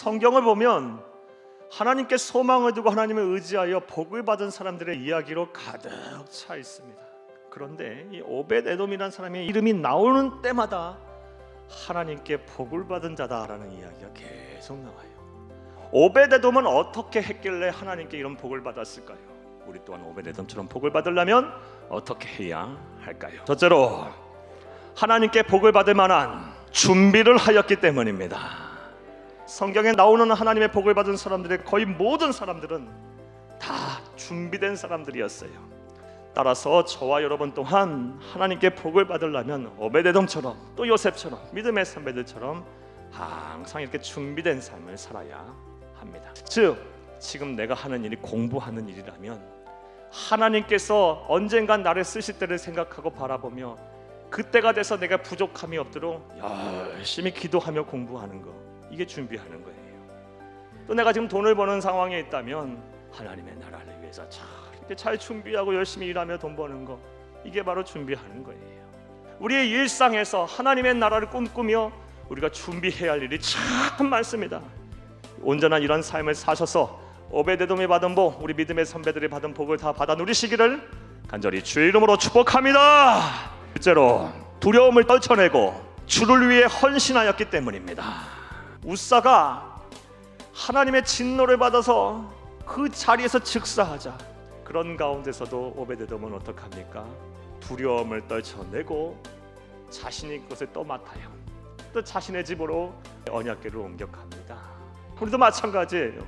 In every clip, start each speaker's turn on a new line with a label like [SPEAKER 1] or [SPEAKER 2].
[SPEAKER 1] 성경을 보면 하나님께 소망을 두고 하나님을 의지하여 복을 받은 사람들의 이야기로 가득 차 있습니다. 그런데 이 오벳 에돔이라는 사람의 이름이 나오는 때마다 하나님께 복을 받은 자다라는 이야기가 계속 나와요. 오벳 에돔은 어떻게 했길래 하나님께 이런 복을 받았을까요? 우리 또한 오벳 에돔처럼 복을 받으려면 어떻게 해야 할까요? 첫째로 하나님께 복을 받을 만한 준비를 하였기 때문입니다. 성경에 나오는 하나님의 복을 받은 사람들의 거의 모든 사람들은 다 준비된 사람들이었어요. 따라서 저와 여러분 또한 하나님께 복을 받으려면 오베데돔처럼 또 요셉처럼 믿음의 선배들처럼 항상 이렇게 준비된 삶을 살아야 합니다. 즉 지금 내가 하는 일이 공부하는 일이라면 하나님께서 언젠간 나를 쓰실 때를 생각하고 바라보며 그때가 돼서 내가 부족함이 없도록 열심히 기도하며 공부하는 거 이게 준비하는 거예요. 또 내가 지금 돈을 버는 상황에 있다면 하나님의 나라를 위해서 잘 이렇게 잘 준비하고 열심히 일하며 돈 버는 거 이게 바로 준비하는 거예요. 우리의 일상에서 하나님의 나라를 꿈꾸며 우리가 준비해야 할 일이 참 많습니다. 온전한 이런 삶을 사셔서 오베데돔이 받은 복, 우리 믿음의 선배들이 받은 복을 다 받아 누리시기를 간절히 주의 이름으로 축복합니다. 실제로 두려움을 떨쳐내고 주를 위해 헌신하였기 때문입니다. 우사가 하나님의 진노를 받아서 그 자리에서 즉사하자 그런 가운데서도 오베데돔은 어떡합니까? 두려움을 떨쳐내고 자신이 그것을 떠맡아요. 또 자신의 집으로 언약궤를 옮겨갑니다. 우리도 마찬가지예요.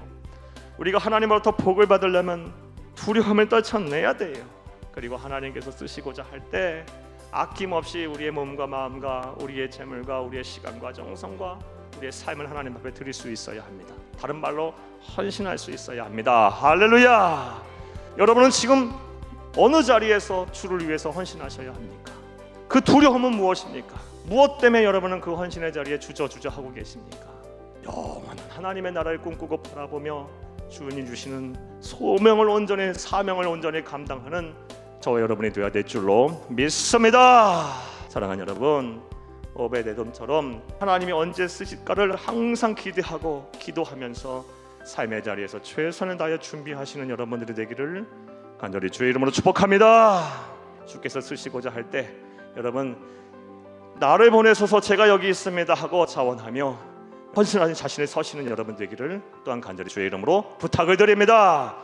[SPEAKER 1] 우리가 하나님으로부터 복을 받으려면 두려움을 떨쳐내야 돼요. 그리고 하나님께서 쓰시고자 할 때 아낌없이 우리의 몸과 마음과 우리의 재물과 우리의 시간과 정성과 우리의 삶을 하나님 앞에 드릴 수 있어야 합니다. 다른 말로 헌신할 수 있어야 합니다. 할렐루야. 여러분은 지금 어느 자리에서 주를 위해서 헌신하셔야 합니까? 그 두려움은 무엇입니까? 무엇 때문에 여러분은 그 헌신의 자리에 주저주저 하고 계십니까? 영원한 하나님의 나라를 꿈꾸고 바라보며 주님 주시는 소명을 온전히 사명을 온전히 감당하는 저와 여러분이 되어야 될 줄로 믿습니다. 사랑하는 여러분, 오베데돔처럼 하나님이 언제 쓰실까를 항상 기대하고 기도하면서 삶의 자리에서 최선을 다하여 준비하시는 여러분들이 되기를 간절히 주의 이름으로 축복합니다. 주께서 쓰시고자 할 때 여러분 나를 보내소서 제가 여기 있습니다 하고 자원하며 헌신하는 자신의 서시는 여러분 되기를 또한 간절히 주의 이름으로 부탁을 드립니다.